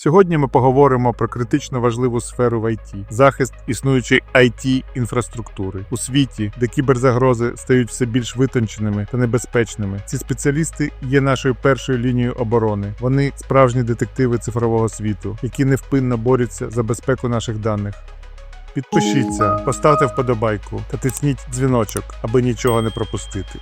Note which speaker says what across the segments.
Speaker 1: Сьогодні ми поговоримо про критично важливу сферу в IT – захист існуючої it інфраструктури у світі, де кіберзагрози стають все більш витонченими та небезпечними. Ці спеціалісти є нашою першою лінією оборони. Вони справжні детективи цифрового світу, які невпинно борються за безпеку наших даних. Підпишіться, поставте вподобайку та тисніть дзвіночок, аби нічого не пропустити.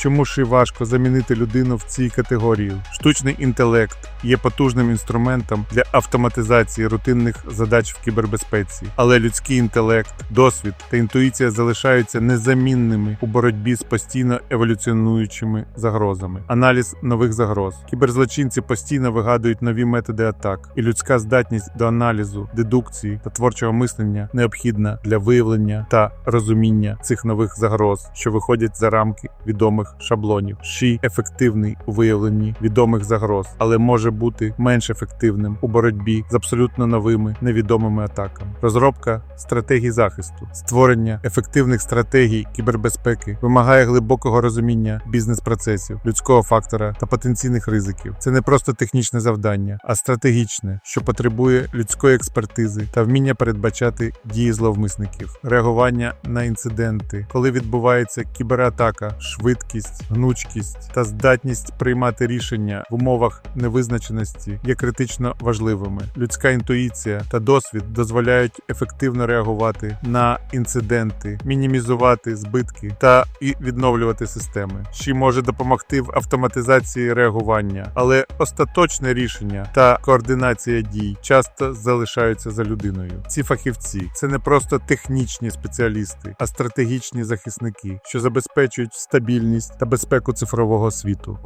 Speaker 1: Чому ж і важко замінити людину в цій категорії? Штучний інтелект є потужним інструментом для автоматизації рутинних задач в кібербезпеці, але людський інтелект, досвід та інтуїція залишаються незамінними у боротьбі з постійно еволюціонуючими загрозами. Аналіз нових загроз. Кіберзлочинці постійно вигадують нові методи атак, і людська здатність до аналізу, дедукції та творчого мислення необхідна для виявлення та розуміння цих нових загроз, що виходять за рамки відомих шаблонів. Ші ефективний у виявленні відомих загроз, але може бути менш ефективним у боротьбі з абсолютно новими невідомими атаками. Розробка стратегій захисту, створення ефективних стратегій кібербезпеки вимагає глибокого розуміння бізнес-процесів, людського фактора та потенційних ризиків. Це не просто технічне завдання, а стратегічне, що потребує людської експертизи та вміння передбачати дії зловмисників, реагування на інциденти, коли відбувається кібератака, швидкість, гнучкість та здатність приймати рішення в умовах невизначеності є критично важливими. Людська інтуїція та досвід дозволяють ефективно реагувати на інциденти, мінімізувати збитки та і відновлювати системи, що може допомогти в автоматизації реагування, але остаточне рішення та координація дій часто залишаються за людиною. Ці фахівці це не просто технічні спеціалісти, а стратегічні захисники, що забезпечують стабільність та безпеку цифрового світу.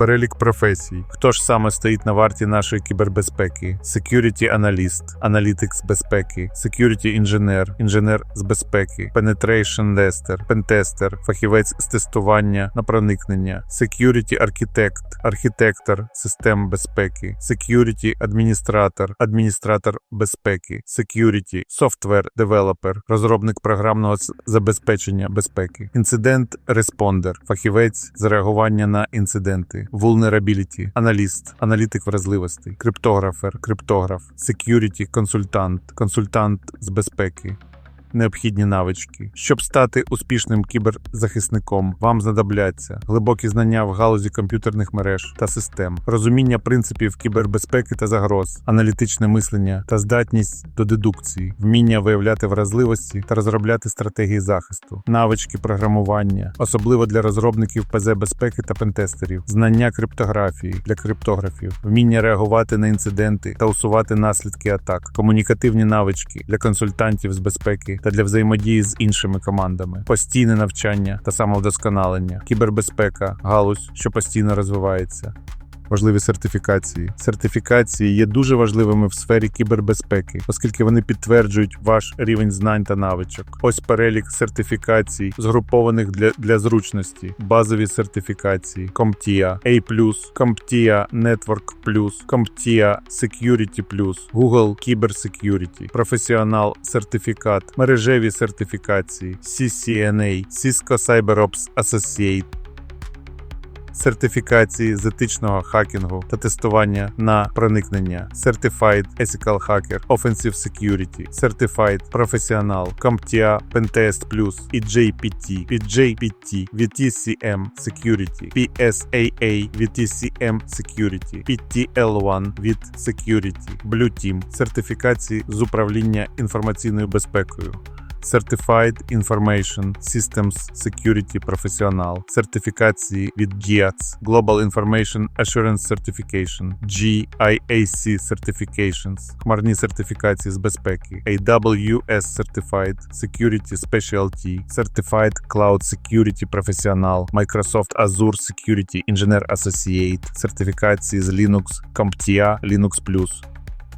Speaker 1: Перелік професій. Хто ж саме стоїть на варті нашої кібербезпеки? Security Analyst, аналітик з безпеки, Security Engineer, інженер з безпеки, Penetration Tester, пентестер, фахівець з тестування на проникнення, Security Architect, архітектор систем безпеки, Security Адміністратор, адміністратор безпеки, Security Software Developer, розробник програмного забезпечення безпеки, Incident Responder, фахівець з реагування на інциденти. Vulnerability, аналіст, аналітик вразливостей, криптографер, криптограф, security консультант, консультант з безпеки. Необхідні навички. Щоб стати успішним кіберзахисником, вам знадобляться глибокі знання в галузі комп'ютерних мереж та систем, розуміння принципів кібербезпеки та загроз, аналітичне мислення та здатність до дедукції, вміння виявляти вразливості та розробляти стратегії захисту, навички програмування, особливо для розробників ПЗ безпеки та пентестерів, знання криптографії для криптографів, вміння реагувати на інциденти та усувати наслідки атак, комунікативні навички для консультантів з безпеки та для взаємодії з іншими командами, постійне навчання та самовдосконалення, кібербезпека, галузь, що постійно розвивається. Важливі сертифікації. Сертифікації є дуже важливими в сфері кібербезпеки, оскільки вони підтверджують ваш рівень знань та навичок. Ось перелік сертифікацій, згрупованих для, для зручності. Базові сертифікації: CompTIA A+, CompTIA Network+, CompTIA Security+, Google Cyber Security, професіонал сертифікат, мережеві сертифікації, CCNA, Cisco CyberOps Associate, сертифікації з етичного хакінгу та тестування на проникнення, Certified Ethical Hacker, Offensive Security, Certified Professional, CompTIA, Pentest Plus і JPT, від JPT, Security, PSAA від TCM Security, PTL1 від Security, Blue Team, сертифікації з управління інформаційною безпекою. Certified Information Systems Security Professional, сертифікації від GIATS, Global Information Assurance Certification, GIAC Certifications, хмарні сертифікації з безпеки, AWS Certified Security Specialty, Certified Cloud Security Professional, Microsoft Azure Security Engineer Associate, сертифікації з Linux, CompTIA, Linux+.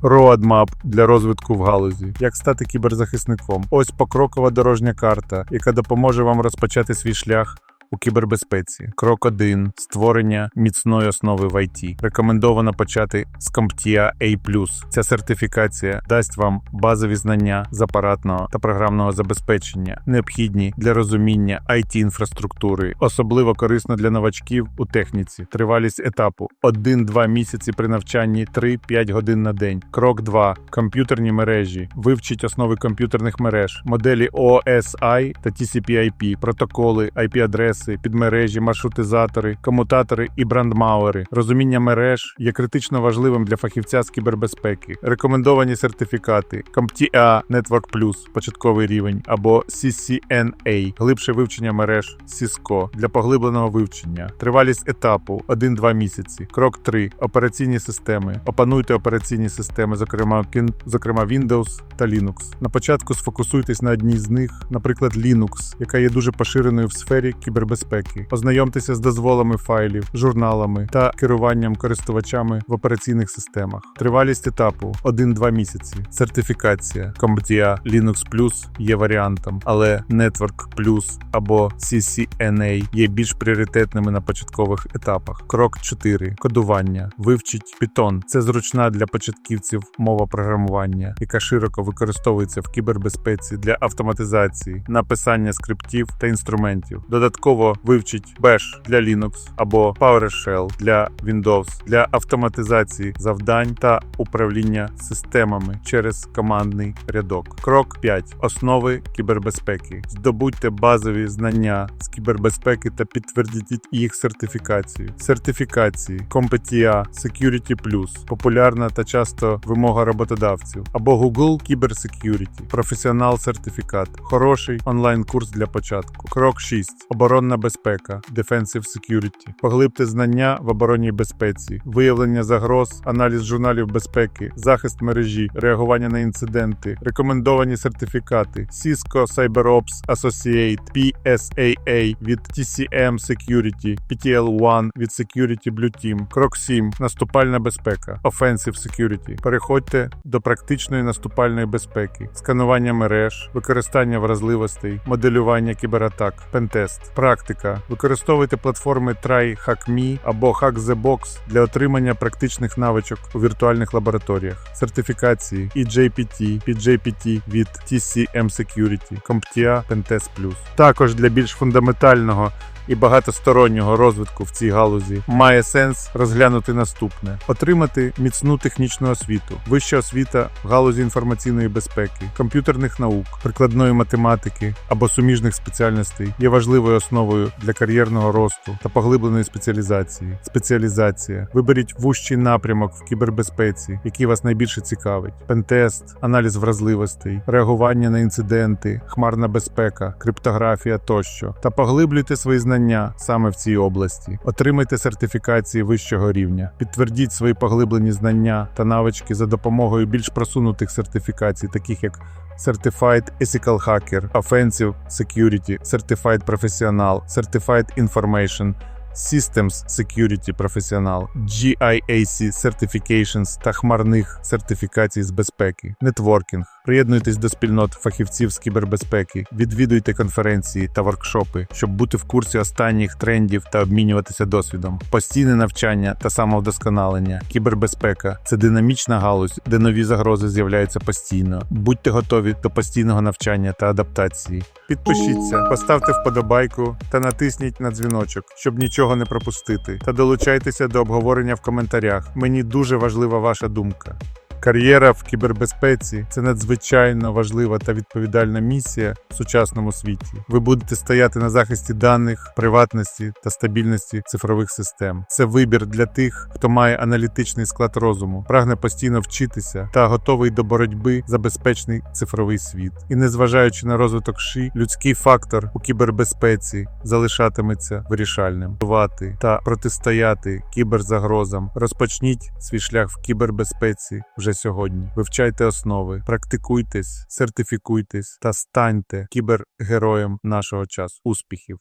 Speaker 1: Roadmap для розвитку в галузі. Як стати кіберзахисником? Ось покрокова дорожня карта, яка допоможе вам розпочати свій шлях у кібербезпеці. Крок 1. створення міцної основи в IT. Рекомендовано почати з CompTIA A+. Ця сертифікація дасть вам базові знання з апаратного та програмного забезпечення, необхідні для розуміння it інфраструктури, особливо корисно для новачків у техніці. Тривалість етапу 1-2 місяці при навчанні 3-5 годин на день. Крок 2. комп'ютерні мережі. Вивчіть основи комп'ютерних мереж, моделі OSI та TCP/IP, протоколи, IP-адреси, підмережі, маршрутизатори, комутатори і брандмауери. Розуміння мереж є критично важливим для фахівця з кібербезпеки. Рекомендовані сертифікати CompTIA Network Plus, початковий рівень, або CCNA, глибше вивчення мереж Cisco для поглибленого вивчення. Тривалість етапу 1-2 місяці. Крок 3. Операційні системи. Опануйте операційні системи, зокрема зокрема Windows та Linux. На початку сфокусуйтесь на одній з них, наприклад, Linux, яка є дуже поширеною в сфері кібербезпеки. Ознайомтеся з дозволами файлів, журналами та керуванням користувачами в операційних системах. Тривалість етапу 1-2 місяці. Сертифікація CompTIA Linux Plus є варіантом, але Network Plus або CCNA є більш пріоритетними на початкових етапах. Крок 4. Кодування. Вивчіть Python. Це зручна для початківців мова програмування, яка широко використовується в кібербезпеці для автоматизації, написання скриптів та інструментів. Додатково вивчіть Bash для Linux або PowerShell для Windows для автоматизації завдань та управління системами через командний рядок. Крок 5. Основи кібербезпеки. Здобудьте базові знання з кібербезпеки та підтвердіть їх сертифікацію. Сертифікації CompTIA Security Plus популярна та часто вимога роботодавців або Google Cyber Security професіонал сертифікат. Хороший онлайн-курс для початку. Крок 6. Оборонна безпека Defensive Security. Поглибте знання в оборонній безпеці, виявлення загроз, аналіз журналів безпеки, захист мережі, реагування на інциденти, рекомендовані сертифікати Cisco CyberOps Associate, PSAA від TCM Security, PTL1 від Security Blue Team. Крок 7. Наступальна безпека Offensive Security. Переходьте до практичної наступальної безпеки, сканування мереж, використання вразливостей, моделювання кібератак, пентест, практика. Використовуйте платформи TryHackMe або HackTheBox для отримання практичних навичок у віртуальних лабораторіях, сертифікації EJPT, PJPT від TCM Security, CompTIA Pentest Plus. Також для більш фундаментального і багатостороннього розвитку в цій галузі має сенс розглянути наступне: отримати міцну технічну освіту, вища освіта в галузі інформаційної безпеки, комп'ютерних наук, прикладної математики або суміжних спеціальностей є важливою основою для кар'єрного росту та поглибленої спеціалізації. Спеціалізація. Виберіть вужчий напрямок в кібербезпеці, який вас найбільше цікавить: пентест, аналіз вразливостей, реагування на інциденти, хмарна безпека, криптографія тощо, та поглиблюйте свої знання саме в цій області. Отримайте сертифікації вищого рівня, підтвердіть свої поглиблені знання та навички за допомогою більш просунутих сертифікацій, таких як Certified Ethical Hacker, Offensive Security, Certified Professional, Certified Information, Systems Security Professional, GIAC Certifications та хмарних сертифікацій з безпеки, нетворкінг. Приєднуйтесь до спільнот фахівців з кібербезпеки, відвідуйте конференції та воркшопи, щоб бути в курсі останніх трендів та обмінюватися досвідом. Постійне навчання та самовдосконалення. Кібербезпека це динамічна галузь, де нові загрози з'являються постійно. Будьте готові до постійного навчання та адаптації. Підпишіться, поставте вподобайку та натисніть на дзвіночок, щоб нічого не пропустити. Та долучайтеся до обговорення в коментарях. Мені дуже важлива ваша думка. Кар'єра в кібербезпеці це надзвичайно важлива та відповідальна місія в сучасному світі. Ви будете стояти на захисті даних, приватності та стабільності цифрових систем. Це вибір для тих, хто має аналітичний склад розуму, прагне постійно вчитися та готовий до боротьби за безпечний цифровий світ. І незважаючи на розвиток ШИ, людський фактор у кібербезпеці залишатиметься вирішальним. Готувати та протистояти кіберзагрозам. Розпочніть свій шлях в кібербезпеці вже сьогодні. Вивчайте основи, практикуйтесь, сертифікуйтесь та станьте кібергероєм нашого часу. Успіхів!